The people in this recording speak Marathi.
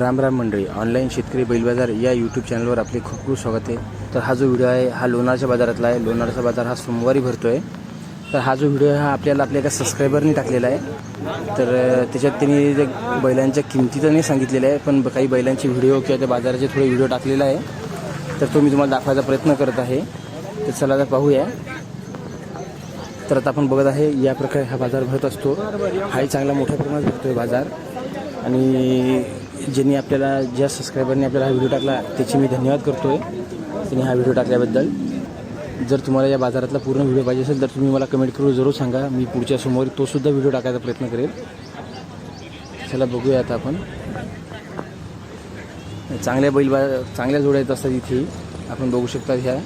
राम राम मंडळी ऑनलाईन शेतकरी बैल बाजार या यूट्यूब चॅनलवर आपले खूप खूप स्वागत आहे. तर हा जो व्हिडिओ आहे हा लोणारच्या बाजारातला आहे. लोणारचा बाजार हा सोमवारी भरतो आहे तर हा जो व्हिडिओ हा आपल्याला आपल्या एका सबस्क्रायबरनी टाकलेला आहे. तर त्याच्यात त्यांनी जे बैलांच्या किमती तर नाही सांगितलेल्या आहे पण काही बैलांचे व्हिडिओ किंवा त्या बाजाराचे थोडे व्हिडिओ टाकलेला आहे. तर तो मी तुम्हाला दाखवायचा प्रयत्न करत आहे. तर चला आता पाहूया. तर आता आपण बघत आहे या प्रकारे हा बाजार भरत असतो. हाही चांगला मोठ्या प्रमाणात भरतो आहे बाजार. आणि ज्यांनी आपल्याला ज्या सबस्क्रायबरने आपल्याला हा व्हिडिओ टाकला त्याची मी धन्यवाद करतो आहे त्यांनी हा व्हिडिओ टाकल्याबद्दल. जर तुम्हाला या बाजारातला पूर्ण व्हिडिओ पाहिजे असेल तर तुम्ही मला कमेंट करून जरूर सांगा. मी पुढच्या सोमवारी तोसुद्धा व्हिडिओ टाकायचा प्रयत्न करेल. चला बघूया आता आपण. चांगल्या बैल बा चांगल्या जोड्या येत असतात इथे. आपण बघू शकता ह्या.